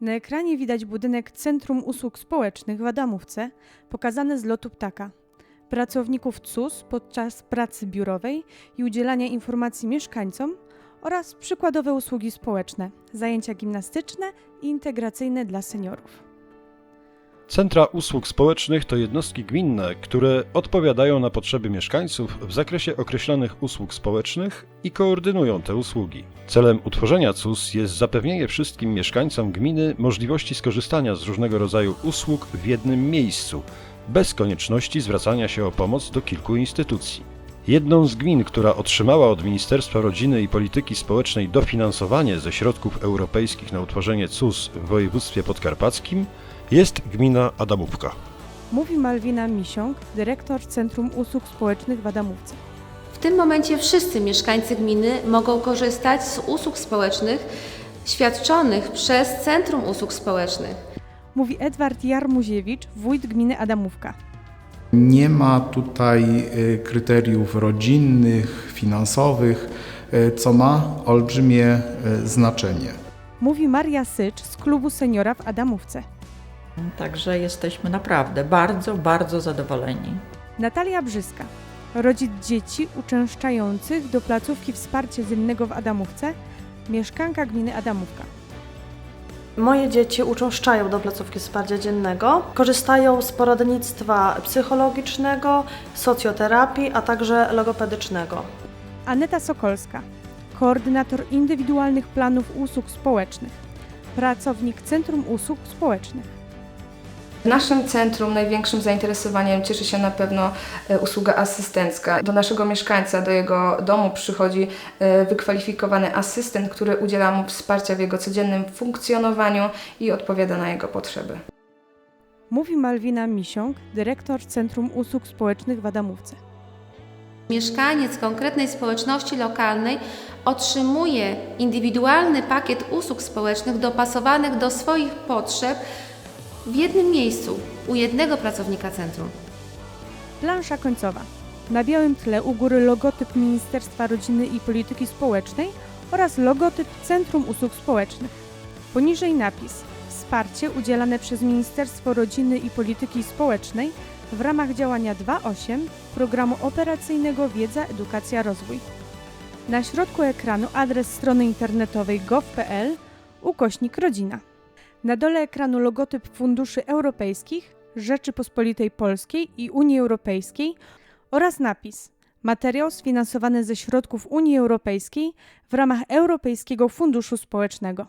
Na ekranie widać budynek Centrum Usług Społecznych w Adamówce, pokazany z lotu ptaka. Pracowników CUS podczas pracy biurowej i udzielania informacji mieszkańcom oraz przykładowe usługi społeczne, zajęcia gimnastyczne i integracyjne dla seniorów. Centra usług społecznych to jednostki gminne, które odpowiadają na potrzeby mieszkańców w zakresie określonych usług społecznych i koordynują te usługi. Celem utworzenia CUS jest zapewnienie wszystkim mieszkańcom gminy możliwości skorzystania z różnego rodzaju usług w jednym miejscu, bez konieczności zwracania się o pomoc do kilku instytucji. Jedną z gmin, która otrzymała od Ministerstwa Rodziny i Polityki Społecznej dofinansowanie ze środków europejskich na utworzenie CUS w województwie podkarpackim, jest gmina Adamówka. Mówi Malwina Misiąg, dyrektor Centrum Usług Społecznych w Adamówce. W tym momencie wszyscy mieszkańcy gminy mogą korzystać z usług społecznych świadczonych przez Centrum Usług Społecznych. Mówi Edward Jarmuziewicz, wójt gminy Adamówka. Nie ma tutaj y, kryteriów rodzinnych, finansowych, y, co ma olbrzymie y, znaczenie. Mówi Maria Sycz z klubu seniora w Adamówce. Także jesteśmy naprawdę bardzo, bardzo zadowoleni. Natalia Brzyska, rodzic dzieci uczęszczających do placówki wsparcia dziennego w Adamówce, mieszkanka gminy Adamówka. Moje dzieci uczęszczają do placówki wsparcia dziennego, korzystają z poradnictwa psychologicznego, socjoterapii, a także logopedycznego. Aneta Sokolska, koordynator indywidualnych planów usług społecznych, pracownik Centrum Usług Społecznych. W naszym centrum największym zainteresowaniem cieszy się na pewno e, usługa asystencka. Do naszego mieszkańca, do jego domu przychodzi e, wykwalifikowany asystent, który udziela mu wsparcia w jego codziennym funkcjonowaniu i odpowiada na jego potrzeby. Mówi Malwina Misiąg, dyrektor Centrum Usług Społecznych w Adamówce. Mieszkaniec konkretnej społeczności lokalnej otrzymuje indywidualny pakiet usług społecznych dopasowanych do swoich potrzeb w jednym miejscu, u jednego pracownika centrum. Plansza końcowa. Na białym tle u góry logotyp Ministerstwa Rodziny i Polityki Społecznej oraz logotyp Centrum Usług Społecznych. Poniżej napis Wsparcie udzielane przez Ministerstwo Rodziny i Polityki Społecznej w ramach działania 2.8 Programu Operacyjnego Wiedza, Edukacja, Rozwój. Na środku ekranu adres strony internetowej gov.pl ukośnik rodzina. Na dole ekranu logotyp funduszy europejskich, Rzeczypospolitej Polskiej i Unii Europejskiej oraz napis Materiał sfinansowany ze środków Unii Europejskiej w ramach Europejskiego Funduszu Społecznego.